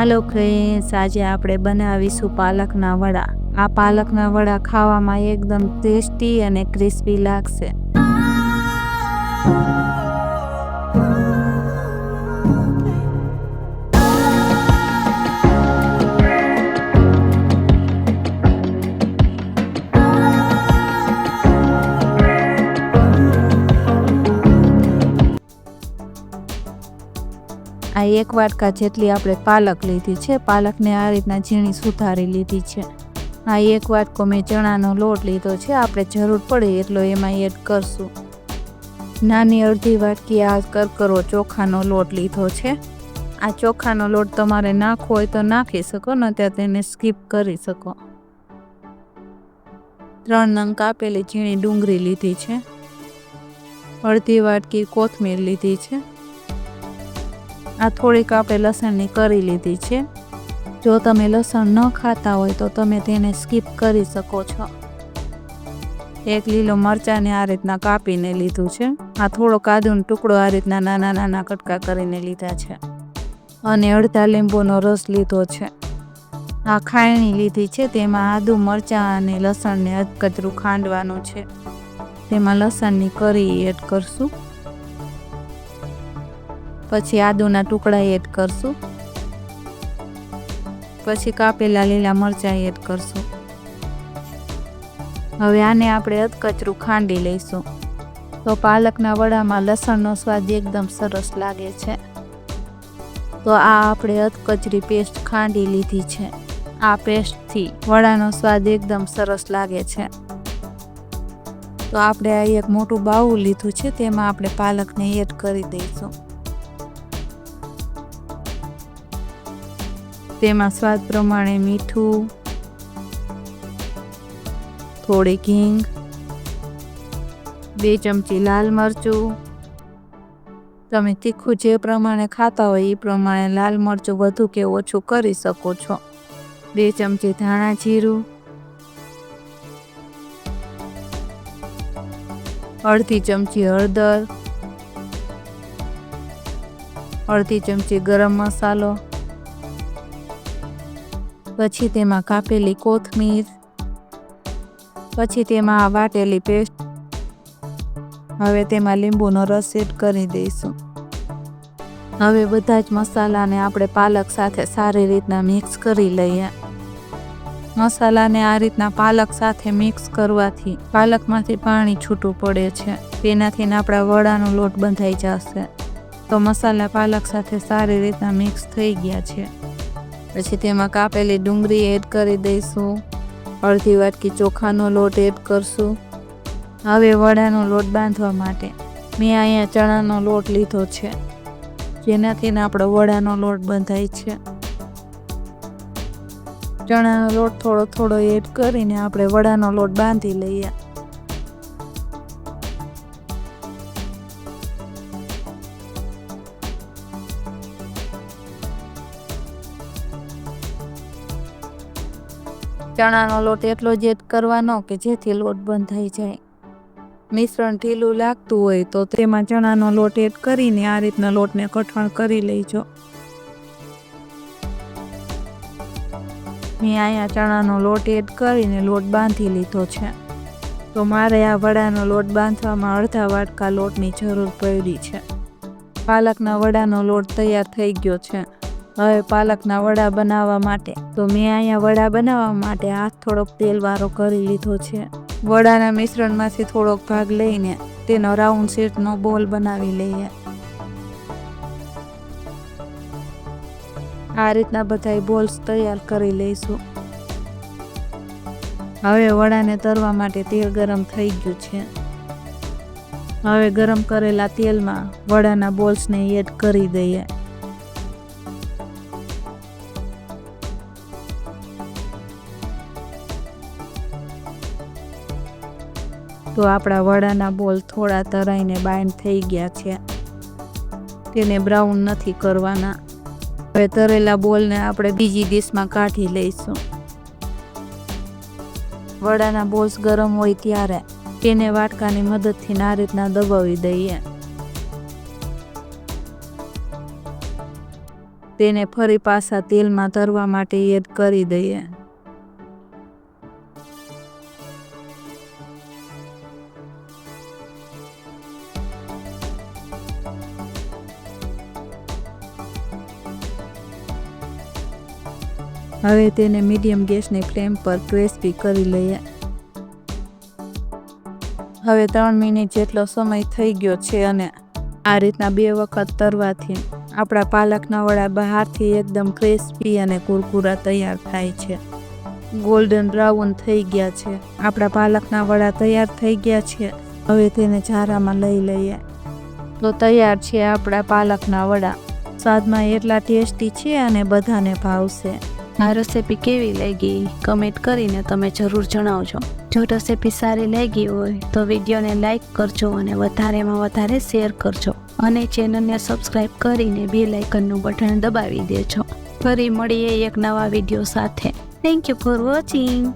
હાલો friends, આજે આપણે બનાવીશું પાલકના વડા. આ પાલકના વડા ખાવામાં એકદમ ટેસ્ટી અને ક્રિસ્પી લાગશે. આ એક વાટકા જેટલી આપણે પાલક લીધી છે, પાલકને આ રીતના ઝીણી સુધારી લીધી છે. આ એક વાટકો મેં ચણાનો લોટ લીધો છે, આપણે જરૂર પડે એટલો એમાં એડ કરશું. નાની અડધી વાટકી આ કરકરો ચોખાનો લોટ લીધો છે. આ ચોખાનો લોટ તમારે નાખવો હોય તો નાખી શકો ન ત્યાં તેને સ્કીપ કરી શકો. ત્રણ નંગ કાપેલી ઝીણી ડુંગળી લીધી છે. અડધી વાટકી કોથમીર લીધી છે. આ થોડીક આપણે લસણની કરી લીધી છે. જો તમે લસણ ન ખાતા હોય તો તમે તેને સ્કીપ કરી શકો છો. એક લીલો મરચાંને આ રીતના કાપીને લીધું છે. આ થોડો કાદુનો ટુકડો આ રીતના નાના નાના કટકા કરીને લીધા છે. અને અડધા લીંબુનો રસ લીધો છે. આ ખાયણી લીધી છે. તેમાં આદુ, મરચાં અને લસણને અધકચરું ખાંડવાનું છે. તેમાં લસણની કરી એડ કરશું. પછી આદુના ટુકડા એડ કરશું. પછી કાપેલા લીલા મરચાં એડ કરશું. હવે આને આપણે અધકચરું ખાંડી લઈશું. તો પાલકના વડામાં લસણનો સ્વાદ એકદમ સરસ લાગે છે. તો આ આપણે અધકચરી પેસ્ટ ખાંડી લીધી છે. આ પેસ્ટથી વડાનો સ્વાદ એકદમ સરસ લાગે છે. તો આપણે આ એક મોટું બાઉલ લીધું છે, તેમાં આપણે પાલકને એડ કરી દઈશું. તેમાં સ્વાદ પ્રમાણે મીઠું, થોડી હિંગ બે ચમચી લાલ મરચું. તમે તીખું જે પ્રમાણે ખાતા હોય એ પ્રમાણે લાલ મરચું વધુ કે ઓછું કરી શકો છો. બે ચમચી ધાણા જીરું, અડધી ચમચી હળદર, અડધી ચમચી ગરમ મસાલો પછી તેમાં કાપેલી કોથમીર, પછી તેમાં વાટેલી પેસ્ટ. હવે તેમાં લીંબુનો રસ એડ કરી દઈશું. હવે બધા જ મસાલાને આપણે પાલક સાથે સારી રીતના મિક્સ કરી લઈએ. મસાલાને આ રીતના પાલક સાથે મિક્સ કરવાથી પાલકમાંથી પાણી છૂટું પડે છે. તેનાથી આપણા વડાનો લોટ બંધાઈ જશે. તો મસાલા પાલક સાથે સારી રીતના મિક્સ થઈ ગયા છે. પછી તેમાં કાપેલી ડુંગળી એડ કરી દઈશું. અડધી વાટકી ચોખાનો લોટ એડ કરશું. હવે વડાનો લોટ બાંધવા માટે મેં અહીંયા ચણાનો લોટ લીધો છે. જેનાથી આપણો વડાનો લોટ બંધાય છે. ચણાનો લોટ થોડો થોડો એડ કરીને આપણે વડાનો લોટ બાંધી લઈએ. ચણાનો લોટ એટલો જ એડ કરવાનો કે જેથી લોટ બંધ થઈ જાય. મિશ્રણ ઢીલું લાગતું હોય તો તેમાં ચણાનો લોટ એડ કરીને આ રીતના લોટને કઠણ કરી લેજો. મેં અહીંયા ચણાનો લોટ એડ કરીને લોટ બાંધી લીધો છે. તો મારે આ વડાનો લોટ બાંધવામાં અડધા વાટકા લોટની જરૂર પડી છે. પાલકના વડાનો લોટ તૈયાર થઈ ગયો છે. હવે પાલકના વડા બનાવવા માટે. તો મેં અહીંયા વડા બનાવવા માટે હાથ થોડોક તેલવાળો કરી લીધો છે. વડાના મિશ્રણમાંથી થોડોક ભાગ લઈને તેનો રાઉન્ડ શેપનો બોલ બનાવી લઈએ. આ રીતના બધા બોલ્સ તૈયાર કરી લઈશું. હવે વડાને તરવા માટે તેલ ગરમ થઈ ગયું છે. હવે ગરમ કરેલા તેલમાં વડાના બોલ્સને એડ કરી દઈએ. તો આપણા વડાના બોલ થોડા તરાઈને બાઇન્ડ થઈ ગયા છે. તેને બ્રાઉન નથી કરવાના. હવે તરેલા બોલને આપણે બીજી ડીશમાં કાઢી લઈશું. વડાના બોલ્સ ગરમ હોય ત્યારે તેને વાટકાની મદદથી આ રીતના દબાવી દઈએ. તેને ફરી પાછા તેલમાં તરવા માટે એડ કરી દઈએ. હવે તેને મીડિયમ ગેસની ફ્લેમ પર ક્રેસ્પી કરી લઈએ. હવે ત્રણ મિનિટ જેટલો સમય થઈ ગયો છે અને આ રીતના બે વખત તરવાથી આપણા પાલકના વડા બહારથી એકદમ ક્રિસ્પી અને કુરકુરા તૈયાર થાય છે. ગોલ્ડન બ્રાઉન થઈ ગયા છે. આપણા પાલકના વડા તૈયાર થઈ ગયા છે. હવે તેને જારામાં લઈ લઈએ. તો તૈયાર છે આપણા પાલકના વડા. સ્વાદમાં એટલા ટેસ્ટી છે અને બધાને ભાવશે. આ રેસીપી કેવી લાગી? કમેન્ટ કરીને તમે જરૂર જણાવજો. જો રેસીપી સારી લાગી હોય, તો વિડીયોને લાઇક કરજો અને વધારેમાં વધારે શેર કરજો. અને ચેનલને સબસ્ક્રાઈબ કરીને બે લાઇકનનું બટન દબાવી દેજો. ફરી મળીએ એક નવા વીડિયો સાથે. Thank you for watching